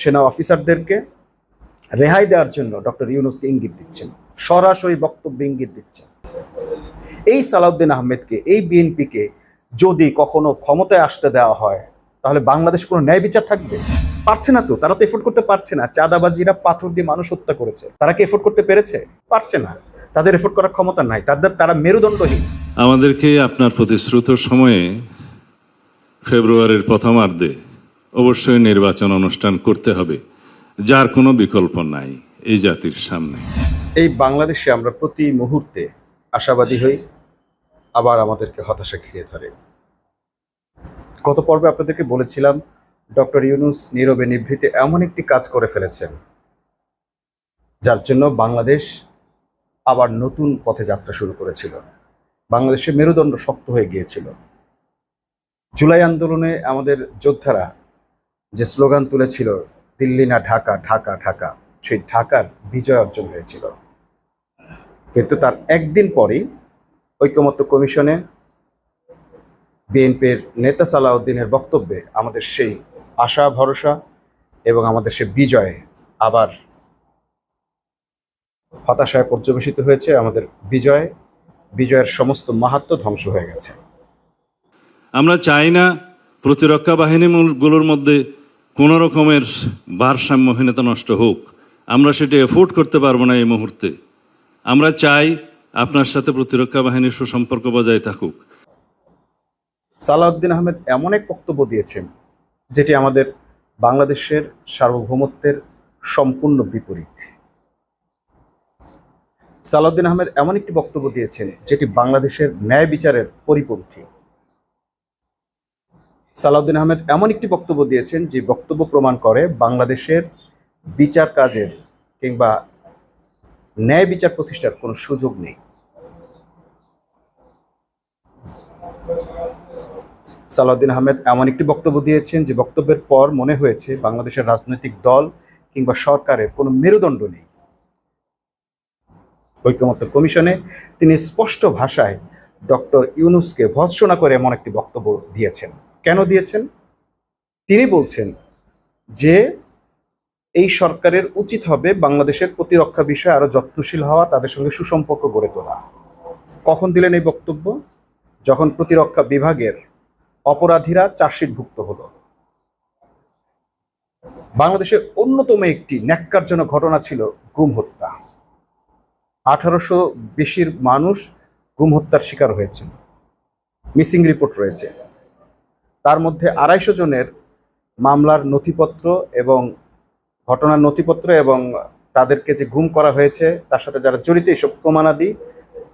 সেনা অফিসারদেরকে রেহাই দেওয়ার জন্য ডক্টর ইউনুসকে ইঙ্গিত দিচ্ছেন। সরাসরি বক্তব্য ইঙ্গিত দিচ্ছেন। এই সালাউদ্দিন আহমেদকে, এই বিএনপিকে যদি কখনো ক্ষমতায় আসতে দেওয়া হয়, তাহলে বাংলাদেশ কোনো ন্যায় বিচার থাকবে? পারছে না তো, তারা তো এফোর্ড করতে পারছে না। চাঁদাবাজিরা পাথর দিয়ে মানুষ হত্যা করেছে। তারা কি এফোর্ড করতে পেরেছে? পারছে না। তাদের এফোর্ড করার ক্ষমতা নাই। তাদের, তারা মেরুদণ্ডহীন। আমাদেরকে আপনার প্রতিশ্রুত সময়ে ফেব্রুয়ারির প্রথমার্ধে অবশ্যই নির্বাচন অনুষ্ঠান করতে হবে, যার কোনো বিকল্প নাই এই জাতির সামনে। এই বাংলাদেশে আমরা প্রতি মুহূর্তে আশাবাদী হই, আবার আমাদেরকে হতাশা ঘিরে ধরে। গত পর্বে আপনাদেরকে বলেছিলাম, ডক্টর ইউনুস নীরবে নিভৃতে এমন একটি কাজ করে ফেলেছেন, যার জন্য বাংলাদেশ আবার নতুন পথে যাত্রা শুরু করেছিল। বাংলাদেশের মেরুদণ্ড শক্ত হয়ে গিয়েছিল। জুলাই আন্দোলনে আমাদের যোদ্ধারা যে স্লোগান তুলেছিল, দিল্লি না ঢাকা ঢাকা ঢাকা সেই ঢাকার বিজয় অর্জন হয়েছিল। কিন্তু তার একদিন পরেই ঐকমত্য কমিশনে বিএনপির নেতা সালাউদ্দিনের বক্তব্যে আমাদের সেই আশা, ভরসা এবং আমাদের সে বিজয় আবার হতাশায় পর্যবেসিত হয়েছে। আমাদের বিজয়, বিজয়ের সমস্ত মাহাত্ম ধ্বংস হয়ে গেছে। আমরা চাই না প্রতিরক্ষা বাহিনীগুলোর মধ্যে কোনো রকমের ভারসাম্যহীনতা নষ্ট হোক, আমরা সেটা এফোর্ড করতে পারব না এই মুহূর্তে। আমরা চাই আপনার সাথে প্রতিরক্ষা বাহিনীর সুসম্পর্ক বজায় থাকুক। সালাউদ্দিন আহমেদ এমন এক বক্তব্য দিয়েছেন, যেটি আমাদের বাংলাদেশের সার্বভৌমত্বের সম্পূর্ণ বিপরীত। সালাউদ্দিন আহমেদ এমন একটি বক্তব্য দিয়েছেন, যেটি বাংলাদেশের ন্যায় বিচারের পরিপন্থী। সালাউদ্দিন আহমেদ এমন একটি বক্তব্য দিয়েছেন যে বক্তব্য প্রমাণ করে বাংলাদেশের বিচার কাজের কিংবা ন্যায় বিচার প্রতিষ্ঠার কোনো সুযোগ নেই। সালাউদ্দিন আহমেদ এমন একটি বক্তব্য দিয়েছেন যে বক্তব্যের পর মনে হয়েছে বাংলাদেশের রাজনৈতিক দল কিংবা সরকারের কোনো মেরুদণ্ড নেই। ঐক্যমত্য কমিশনে তিনি স্পষ্ট ভাষায় ডক্টর ইউনুসকে ভৎসনা করে এমন একটি বক্তব্য দিয়েছেন। দিয়েছেন? তিনি বলছেন যে এই সরকারের উচিত হবে বাংলাদেশের প্রতিরক্ষা বিষয়ে আরও যত্নশীল হওয়া, তাদের সঙ্গে সুসম্পর্ক গড়ে তোলা। কখন দিলেন এই বক্তব্য? যখন প্রতিরক্ষা বিভাগের অপরাধীরা চার্জশিটভুক্ত হলো। বাংলাদেশের অন্যতম একটি ন্যাক্কারজনক ঘটনা ছিল গুম হত্যা। আঠারোশো বেশির মানুষ গুম হত্যার শিকার হয়েছেন। মিসিং রিপোর্ট রয়েছে। তার মধ্যে আড়াইশো জনের মামলার নথিপত্র এবং ঘটনার নথিপত্র এবং তাদেরকে যে গুম করা হয়েছে, তার সাথে যারা জড়িত এইসব প্রমাণাদি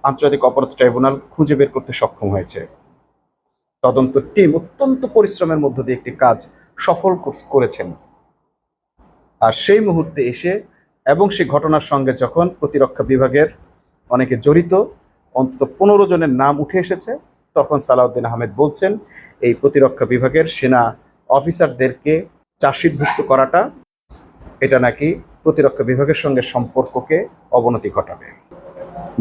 আন্তর্জাতিক অপরাধ ট্রাইব্যুনাল খুঁজে বের করতে সক্ষম হয়েছে। তদন্ত টিম অত্যন্ত পরিশ্রমের মধ্য দিয়ে একটি কাজ সফল করেছেন। আর সেই মুহূর্তে এসে এবং সেই ঘটনার সঙ্গে যখন প্রতিরক্ষা বিভাগের অনেকে জড়িত, অন্তত পনেরো জনের নাম উঠে এসেছে। তখন সালাউদ্দিন আহমেদ বলছেন, এই প্রতিরক্ষা বিভাগের সেনা অফিসারদেরকে চার্জশিটভুক্ত করাটা, এটা নাকি প্রতিরক্ষা বিভাগের সঙ্গে সম্পর্ককে অবনতি ঘটাবে।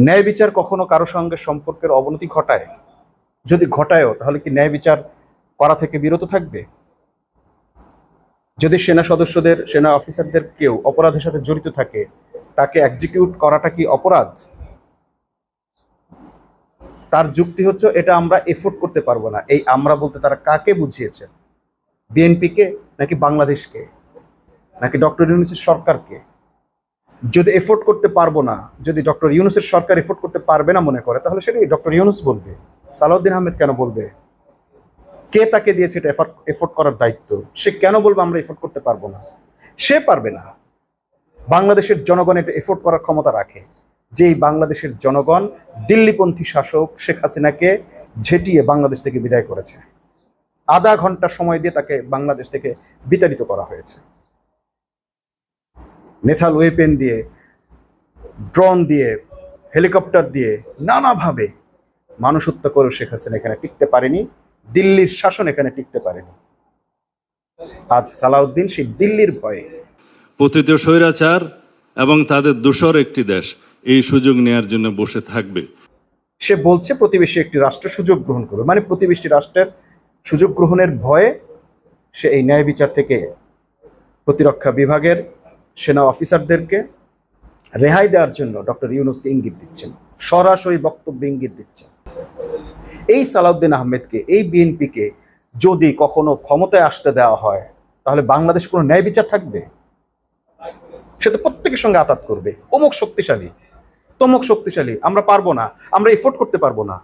ন্যায় বিচার কখনো কারও সঙ্গে সম্পর্কের অবনতি ঘটায়? যদি ঘটায়ও, তাহলে কি ন্যায় বিচার করা থেকে বিরত থাকবে? যদি সেনা সদস্যদের, সেনা অফিসারদের কেউ অপরাধের সাথে জড়িত থাকে, তাকে এক্সিকিউট করাটা কি অপরাধ? তার যুক্তি হচ্ছে এটা আমরা এফোর্ড করতে পারব না। এই আমরা বলতে তারা কাকে বুঝিয়েছে বিএনপিকে নাকি বাংলাদেশকে? নাকি ডক্টর ইউনুসের সরকারকে? যদি এফোর্ড করতে পারব না, যদি ডক্টর ইউনুসের সরকার এফোর্ড করতে পারবে না মনে করে, তাহলে সেটাই ডক্টর ইউনুস বলবে। সালাউদ্দিন আহমেদ কেন বলবে? কে তাকে দিয়েছে এটা এফোর্ট করার দায়িত্ব? সে কেন বলবে আমরা এফোর্ট করতে পারব না? সে পারবে না। বাংলাদেশের জনগণ এটা এফোর্ট করার ক্ষমতা রাখে। যেই বাংলাদেশের জনগণ, দিল্লিপন্থী শাসক শেখ হাসিনাকে ঝেঁটিয়ে বাংলাদেশ থেকে বিদায় করেছে। আধা ঘণ্টা সময় দিয়ে তাকে বাংলাদেশ থেকে বিতাড়িত করা হয়েছে। নেথাল ওয়েপেন দিয়ে ড্রোন দিয়ে হেলিকপ্টার দিয়ে নানাভাবে মানুষ হত্যা করে শেখ হাসিনা এখানে টিকতে পারেনি, দিল্লির শাসন এখানে টিকতে পারেনি। আজ সালাউদ্দিন সেই দিল্লির ভয়ে পতিত স্বৈরাচার এবং তাদের দূষর একটি দেশ। এই সুযোগ নেয়ার জন্য বসে থাকবে। সে বলছে, প্রতিবেশী একটি রাষ্ট্র সুযোগ গ্রহণ করবে। মানে প্রতিবেশী রাষ্ট্রের সুযোগ গ্রহণের ভয়ে সে এই ন্যায় বিচার থেকে প্রতিরক্ষা বিভাগের সেনা অফিসারদেরকে রেহাই দেওয়ার জন্য ডক্টর ইউনুসকে ইঙ্গিত দিচ্ছেন। সরাসরি বক্তব্য ইঙ্গিত দিচ্ছেন। এই সালাউদ্দিন আহমেদকে, এই বিএনপিকে যদি কখনো ক্ষমতায় আসতে দেওয়া হয়, তাহলে বাংলাদেশ কোনো ন্যায় বিচার থাকবে? সে তো প্রত্যেকের সঙ্গে আঘাত করবে। অমুক শক্তিশালী। তমুক শক্তিশালী, আমরা পারব না, আমরা এফোর্ট করতে পারব না।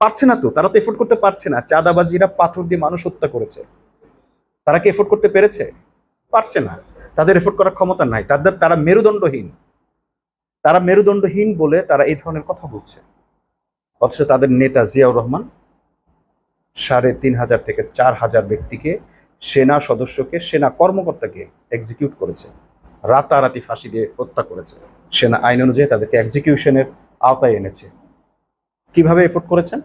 পারছে না তো, তারা তো এফোর্ট করতে পারছে না। চাঁদাবাজিরা পাথর দিয়ে মানুষ হত্যা করেছে। তারা কি এফোর্ট করতে পেরেছে? পারছে না। তাদের এফোর্ট করার ক্ষমতা নাই। তাদের, তারা মেরুদণ্ডহীন। তারা মেরুদণ্ডহীন বলে তারা এই ধরনের কথা বলছে। অথচ তাদের নেতা জিয়াউর রহমান সাড়ে তিন হাজার থেকে চার হাজার ব্যক্তিকে, সেনা সদস্যকে, সেনা কর্মকর্তাকে এক্সিকিউট করেছে। রাতারাতি ফাঁসি দিয়ে হত্যা করেছে। সেনা আইন অনুযায়ী তাদেরকে এক্সিকিউশনের আওতায় এনেছে। কীভাবে এফোর্ট করেছেন?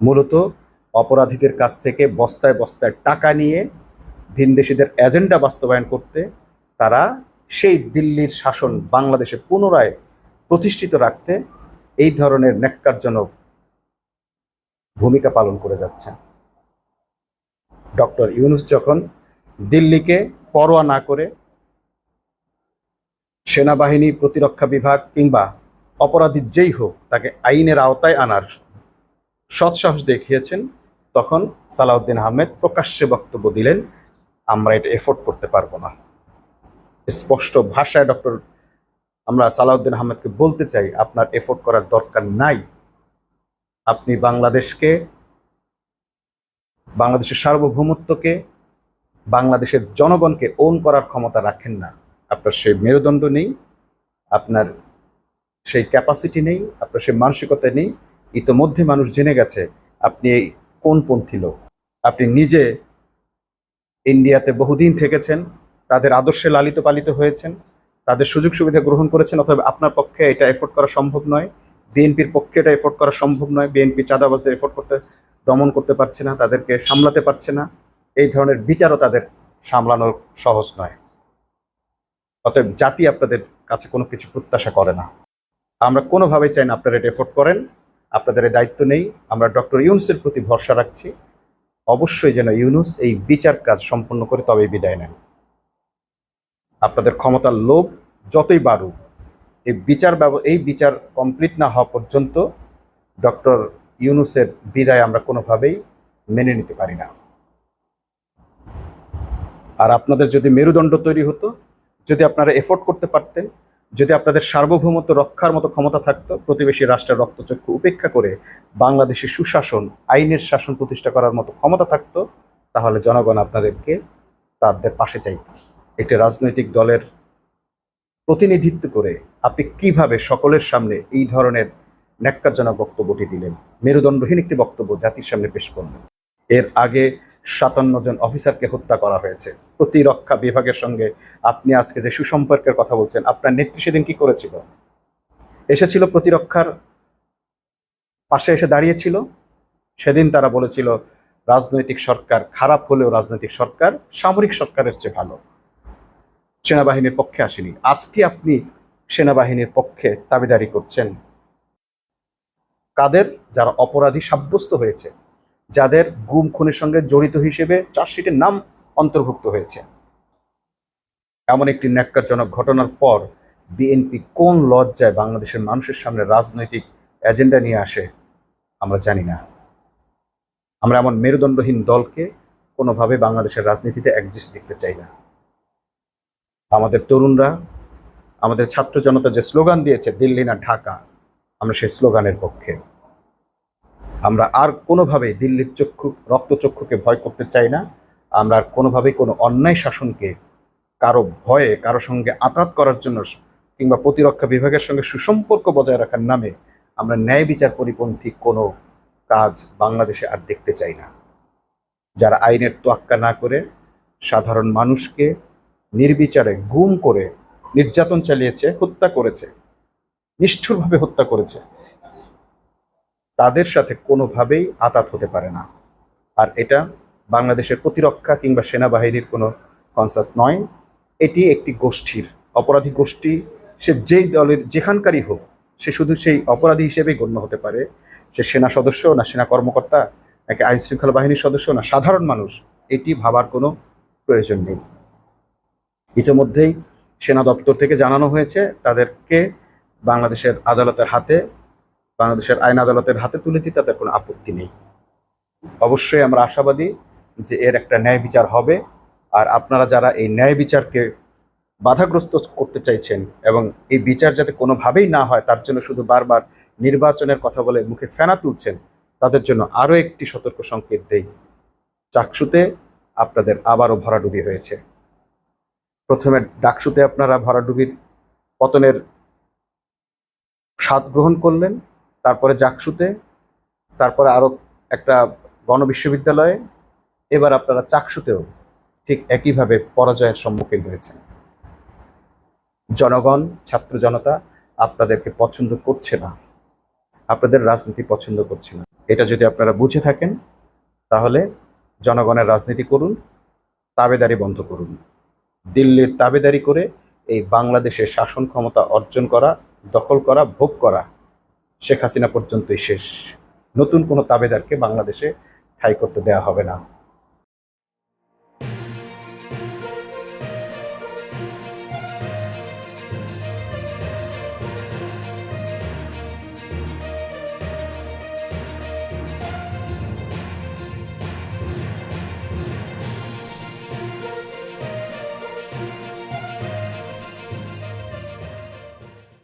মূলত অপরাধীদের কাছ থেকে বস্তায় বস্তায় টাকা নিয়ে ভিনদেশিদের এজেন্ডা বাস্তবায়ন করতে তারা সেই দিল্লির শাসন বাংলাদেশে পুনরায় প্রতিষ্ঠিত রাখতে এই ধরনের ন্যাক্কারজনক ভূমিকা পালন করে যাচ্ছেন। ডক্টর ইউনুস যখন দিল্লিকে পরোয়া না করে সেনাবাহিনী প্রতিরক্ষা বিভাগ কিংবা অপরাধী যেই হোক তাকে আইনের আওতায় আনার সৎসাহস দেখিয়েছেন, তখন সালাউদ্দিন আহমেদ প্রকাশ্যে বক্তব্য দিলেন, আমরা এটা এফোর্ড করতে পারব না। স্পষ্ট ভাষায় ডক্টর, আমরা সালাউদ্দিন আহমেদকে বলতে চাই, আপনার এফোর্ট করার দরকার নাই। আপনি বাংলাদেশকে, বাংলাদেশের সার্বভৌমত্বকে, বাংলাদেশের জনগণকে ওন করার ক্ষমতা রাখেন না। আপনার সেই মেরুদণ্ড নেই, আপনার সেই ক্যাপাসিটি নেই, আপনার সেই মানসিকতা নেই। ইতোমধ্যে মানুষ জেনে গেছে, আপনি এই কোনপন্থী লোক? আপনি নিজে ইন্ডিয়াতে বহুদিন থেকেছেন, তাদের আদর্শে লালিত পালিত হয়েছেন, তাদের সুযোগ সুবিধা গ্রহণ করেছেন, অথবা আপনার পক্ষে এটা এফোর্ড করা সম্ভব নয়। বিএনপির পক্ষে এটা এফোর্ড করা সম্ভব নয়। বিএনপি চাঁদাবাজদের এফোর্ড করতে, দমন করতে পারছে না, তাদেরকে সামলাতে পারছে না। এই ধরনের বিচারও তাদের সামলানো সহজ নয়। অতএব জাতি আপনাদের কাছে কোনো কিছু প্রত্যাশা করে না। আমরা কোনোভাবেই চাই না আপনারা এটা এফোর্ড করেন। আপনাদের দায়িত্ব নেই। আমরা ডক্টর ইউনুসের প্রতি ভরসা রাখছি। অবশ্যই যেন ইউনুস এই বিচার কাজ সম্পন্ন করে তবেই বিদায় নেন। আপনাদের ক্ষমতার লোভ যতই বাড়ুক, এই বিচার ব্যব- এই বিচার কমপ্লিট না হওয়া পর্যন্ত ডক্টর ইউনুসের বিদায় আমরা কোনোভাবেই মেনে নিতে পারি না। আর আপনাদের যদি মেরুদণ্ড তৈরি হতো যদি আপনারা এফোর্ট করতে পারতেন যদি আপনাদের সার্বভৌমত্ব রক্ষার মতো ক্ষমতা থাকতো, প্রতিবেশী রাষ্ট্রের রক্তচক্ষু উপেক্ষা করে বাংলাদেশের সুশাসন, আইনের শাসন প্রতিষ্ঠা করার মতো ক্ষমতা থাকতো, তাহলে জনগণ আপনাদেরকে তাদের পাশে চাইতো। একটি রাজনৈতিক দলের প্রতিনিধিত্ব করে আপনি কীভাবে সকলের সামনে এই ধরনের ন্যাক্কারজনক বক্তব্যটি দিলেন? মেরুদণ্ডহীন একটি বক্তব্য জাতির সামনে পেশ করলেন। এর আগে সাতান্ন জন অফিসারকে হত্যা করা হয়েছে। প্রতিরক্ষা বিভাগের সঙ্গে আপনি আজকে যে সুসম্পর্কের কথা বলছেন, আপনার নেত্রী সেদিন কি করেছিল? এসেছিল প্রতিরক্ষার পাশে এসে দাঁড়িয়েছিল। সেদিন তারা বলেছিল, রাজনৈতিক সরকার খারাপ হলেও রাজনৈতিক সরকার সামরিক সরকারের চেয়ে ভালো। সেনাবাহিনীর পক্ষে আসেনি। আজকে আপনি সেনাবাহিনীর পক্ষে দাবিদারি করছেন। কাদের? যারা অপরাধী সাব্যস্ত হয়েছে। যাদের গুম, খুনের সঙ্গে জড়িত হিসেবে চার্জশিটের নাম অন্তর্ভুক্ত হয়েছে। এমন একটি ন্যাক্কারজনক ঘটনার পর বিএনপি কোন লজ্জায় বাংলাদেশের মানুষের সামনে রাজনৈতিক এজেন্ডা নিয়ে আসে, আমরা জানি না। আমরা এমন মেরুদণ্ডহীন দলকে কোনোভাবে বাংলাদেশের রাজনীতিতে একজিস্ট দেখতে চাই না। আমাদের তরুণরা, আমাদের ছাত্র জনতা যে স্লোগান দিয়েছে, দিল্লি না ঢাকা, আমরা সেই স্লোগানের পক্ষে। আমরা আর কোনোভাবেই দিল্লির চক্ষু, রক্তচক্ষুকে ভয় করতে চাই না। আমরা কোনোভাবেই কোনো অন্যায় শাসনকে কারও ভয়ে, কারও সঙ্গে আঘাত করার জন্য কিংবা প্রতিরক্ষা বিভাগের সঙ্গে সুসম্পর্ক বজায় রাখার নামে আমরা ন্যায় বিচার পরিপন্থী কোনো কাজ বাংলাদেশে আর দেখতে চাই না। যারা আইনের তোয়াক্কা না করে, সাধারণ মানুষকে নির্বিচারে গুম করে, নির্যাতন চালিয়েছে, হত্যা করেছে, নিষ্ঠুরভাবে হত্যা করেছে, তাদের সাথে কোনোভাবেই আতাত হতে পারে না। আর এটা বাংলাদেশের প্রতিরক্ষা কিংবা সেনাবাহিনীর কোনো কনসাস নয়। এটি একটি গোষ্ঠীর, অপরাধী গোষ্ঠী। সে যেই দলের, যেখানকারই হোক, সে শুধু সেই অপরাধী হিসেবেই গণ্য হতে পারে। সে সেনা সদস্য না সেনা কর্মকর্তা, নাকি আইন শৃঙ্খলা বাহিনীর সদস্য না সাধারণ মানুষ, এটি ভাবার কোনো প্রয়োজন নেই। ইতিমধ্যেই সেনা দপ্তর থেকে জানানো হয়েছে, তাদেরকে বাংলাদেশের আদালতের হাতে, বাংলাদেশের আইন আদালতের হাতে তুলে দিতে তাদের কোনো আপত্তি নেই। অবশ্যই আমরা আশাবাদী যে এর একটা ন্যায় বিচার হবে। আর আপনারা যারা এই ন্যায় বিচারকে বাধাগ্রস্ত করতে চাইছেন এবং এই বিচার যাতে কোনোভাবেই না হয়, তার জন্য শুধু বারবার নির্বাচনের কথা বলে মুখে ফেনা তুলছেন, তাদের জন্য আরও একটি সতর্ক সংকেত দেই। চাকসুতে আপনাদের আবারও ভরাডুবি হয়েছে। প্রথমে ডাকসুতে আপনারা ভরাডুবির পতনের স্বাদ গ্রহণ করলেন, তারপরে জাকসুতে, তারপরে আরও একটা গণবিশ্ববিদ্যালয়ে এবার আপনারা চাকসুতেও ঠিক একইভাবে পরাজয়ের সম্মুখীন হয়েছেন। জনগণ, ছাত্র জনতা আপনাদেরকে পছন্দ করছে না। আপনাদের রাজনীতি পছন্দ করছে না। এটা যদি আপনারা বুঝে থাকেন, তাহলে জনগণের রাজনীতি করুন, তাবেদারি বন্ধ করুন। দিল্লির তাবেদারি করে এই বাংলাদেশের শাসন ক্ষমতা অর্জন করা, দখল করা, ভোগ করা শেখ হাসিনা পর্যন্তই শেষ। নতুন কোনো তাবেদারকে বাংলাদেশে ঠাঁই করতে দেওয়া হবে না।